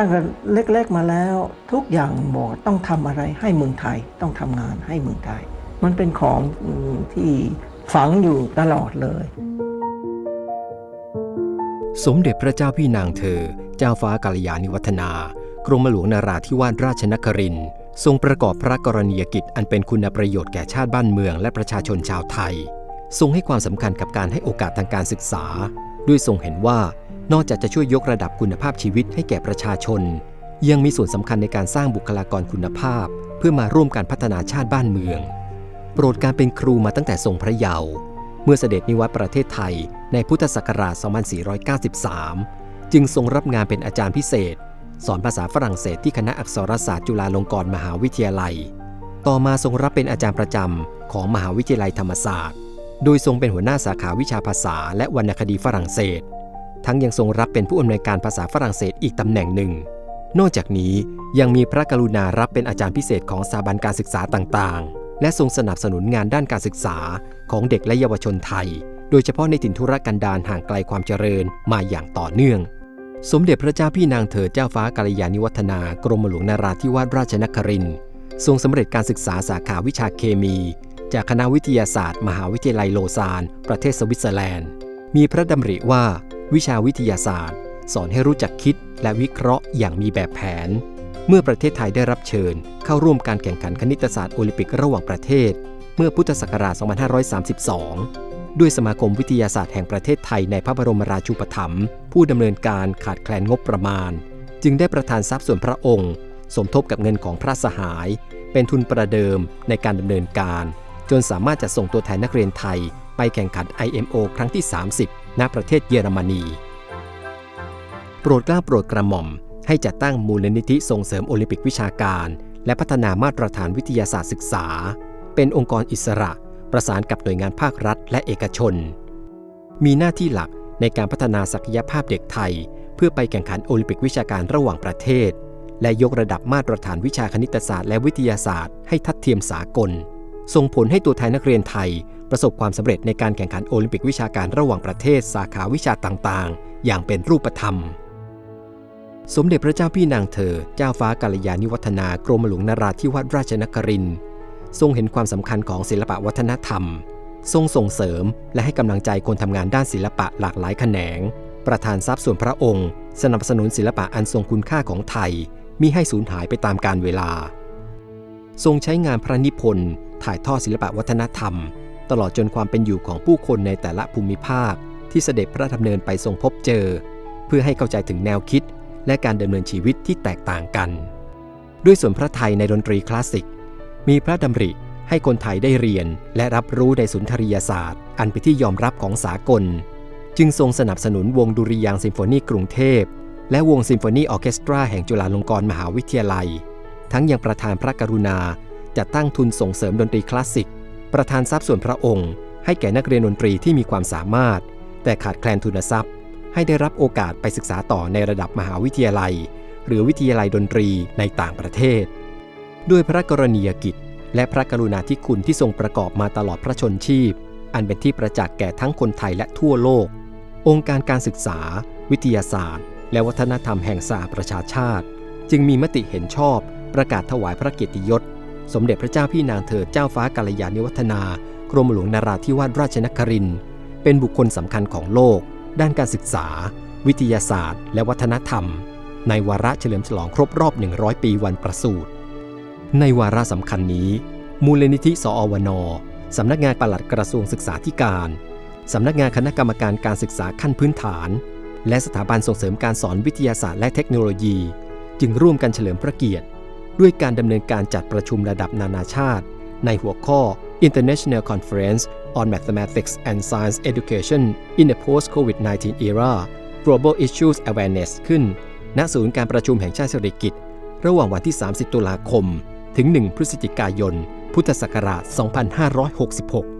ตั้งแต่เล็กๆมาแล้ว ทุกอย่างบอกต้องทำอะไรให้เมืองไทย ต้องทำงานให้เมืองไทย มันเป็นของที่ฝังอยู่ตลอดเลย สมเด็จพระเจ้าพี่นางเธอ เจ้าฟ้ากัลยาณิวัฒนากรมหลวงนาราธิวาสราชนครินทร์ทรงประกอบพระกรณียกิจอันเป็นคุณประโยชน์แก่ชาติบ้านเมืองและประชาชนชาวไทย ทรงให้ความสำคัญกับการให้โอกาสทางการศึกษา ด้วยทรงเห็นว่า นอกจากจะช่วยยกระดับคุณภาพชีวิตให้แก่ประชาชน ยังมีส่วนสำคัญในการสร้างบุคลากรคุณภาพ เพื่อมาร่วมการพัฒนาชาติบ้านเมือง โปรดการเป็นครูมาตั้งแต่ทรงพระเยาว์เมื่อเสด็จนิวัตประเทศไทยในพุทธศักราช 2493 จึงทรงรับงานเป็นอาจารย์พิเศษ สอนภาษาฝรั่งเศสที่คณะอักษรศาสตร์จุฬาลงกรณ์มหาวิทยาลัย ต่อมาทรงรับเป็นอาจารย์ประจำของมหาวิทยาลัยธรรมศาสตร์ โดยทรงเป็นหัวหน้าสาขาวิชาภาษาและวรรณคดีฝรั่งเศส ทั้งยังทรงรับเป็นผู้อำนวยการภาษาฝรั่งเศสอีกตำแหน่งหนึ่ง นอกจากนี้ยังมีพระกรุณารับเป็นอาจารย์พิเศษของสถาบันการศึกษาต่างๆ และทรงสนับสนุนงานด้านการศึกษาของเด็กและเยาวชนไทย โดยเฉพาะในถิ่นทุรกันดารห่างไกลความเจริญมาอย่างต่อเนื่อง สมเด็จพระเจ้าพี่นางเธอเจ้าฟ้ากาลยานิวัฒนากรมหลวงนาราธิวาสราชนครินทร์ทรงสำเร็จการศึกษาสาขาวิชาเคมี จากคณะวิทยาศาสตร์ มหาวิทยาลัยโลซาน ประเทศสวิตเซอร์แลนด์ มีพระดำริว่า วิชาวิทยาศาสตร์ สอนให้รู้จักคิดและวิเคราะห์อย่างมีแบบแผน เมื่อประเทศไทยได้รับเชิญ เข้าร่วมการแข่งขันคณิตศาสตร์โอลิมปิกระหว่างประเทศ เมื่อพุทธศักราช 2532 ด้วยสมาคมวิทยาศาสตร์แห่งประเทศไทยในพระบรมราชูปถัมภ์ผู้ดำเนินการขาดแคลนงบประมาณ จึงได้ประทานทรัพย์ส่วนพระองค์ สมทบกับเงินของพระสหาย เป็นทุนประเดิมในการดำเนินการ จนสามารถจะส่งตัวแทนนักเรียนไทย ไปแข่งขัน IMO ครั้งที่ 30 ณ ประเทศเยอรมนี โปรดกล้าโปรดกระหม่อม ให้จัดตั้งมูลนิธิส่งเสริมโอลิมปิกวิชาการ และพัฒนามาตรฐานวิทยาศาสตร์ศึกษา เป็นองค์กรอิสระ ประสานกับหน่วยงานภาครัฐ และเอกชน มีหน้าที่หลักในการพัฒนาศักยภาพเด็กไทย เพื่อไปแข่งขันโอลิมปิกวิชาการระหว่างประเทศ และยกระดับมาตรฐานวิชาคณิตศาสตร์และวิทยาศาสตร์ให้ทัดเทียมสากล ส่งผลให้ตัวแทนนักเรียนไทย ประสบความสำเร็จในการแข่งขันโอลิมปิกวิชาการระหว่างประเทศสาขาวิชาต่างๆ อย่างเป็นรูปธรรม สมเด็จพระเจ้าพี่นางเธอ เจ้าฟ้ากาลยาณิวัฒนากรมหลวงนาราธิวาสราชนครินทรงเห็นความสำคัญของศิลปะวัฒนธรรม ทรงส่งเสริมและให้กำลังใจคนทำงานด้านศิลปะหลากหลายแขนง ประธานทรัพย์ส่วนพระองค์ สนับสนุนศิลปะอันทรงคุณค่าของไทยมิให้สูญหายไปตามกาลเวลา ทรงใช้งานพระนิพนธ์ ถ่ายทอดศิลปะวัฒนธรรม ตลอดจนความเป็นอยู่ของผู้คนในแต่ละภูมิภาค ที่เสด็จพระดำเนินไปทรงพบเจอ เพื่อให้เข้าใจถึงแนวคิด และการดำเนินชีวิตที่แตกต่างกัน ด้วยส่วนพระไทยในดนตรีคลาสสิก มีพระดำริให้คนไทยได้เรียน และรับรู้ในสุนทรียศาสตร์ อันเป็นที่ยอมรับของสากล จึงทรงสนับสนุนวงดุริยางซิมโฟนีกรุงเทพ และวงซิมโฟนีออเคสตราแห่งจุฬาลงกรณ์มหาวิทยาลัย ทั้งยังประทานพระกรุณา จัดตั้งทุนส่งเสริมดนตรีคลาสสิก ประทานทรัพย์ส่วนพระองค์ ให้แก่นักเรียนดนตรีที่มีความสามารถ แต่ขาดแคลนทุนทรัพย์ ให้ได้รับโอกาสไปศึกษาต่อในระดับมหาวิทยาลัย หรือวิทยาลัยดนตรีในต่างประเทศ ด้วยพระกรณียกิจ และพระกรุณาธิคุณที่ทรงประกอบมาตลอดพระชนชีพ อันเป็นที่ประจักษ์แก่ทั้งคนไทยและทั่วโลก องค์การการศึกษา วิทยาศาสตร์ และวัฒนธรรมแห่งสหประชาชาติ จึงมีมติเห็นชอบประกาศถวายพระเกียรติยศ สมเด็จพระเจ้าพี่นางเธอเจ้าฟ้ากาลยานิวัฒนากรมหลวงนาราธิวาสราชนครินเป็นบุคคลสำคัญของโลก ด้านการศึกษา วิทยาศาสตร์ และวัฒนธรรม ในวาระเฉลิมฉลองครบรอบ 100 ปีวันประสูติในวาระสำคัญนี้ มูลนิธิสอวนสำนักงานปลัดกระทรวงศึกษาธิการสำนักงานคณะกรรมการการศึกษาขั้นพื้นฐาน และสถาบันส่งเสริมการสอนวิทยาศาสตร์และเทคโนโลยี จึงร่วมกันเฉลิมพระเกียรติ ด้วยการดำเนินการจัดประชุมระดับนานาชาติ ในหัวข้อ International Conference on Mathematics and Science Education in the Post-COVID-19 Era Global Issues Awareness ขึ้น ณ ศูนย์การประชุมแห่งชาติเศรษฐกิจ ระหว่างวันที่ 30 ตุลาคม ถึง 1 พฤศจิกายน พุทธศักราช 2566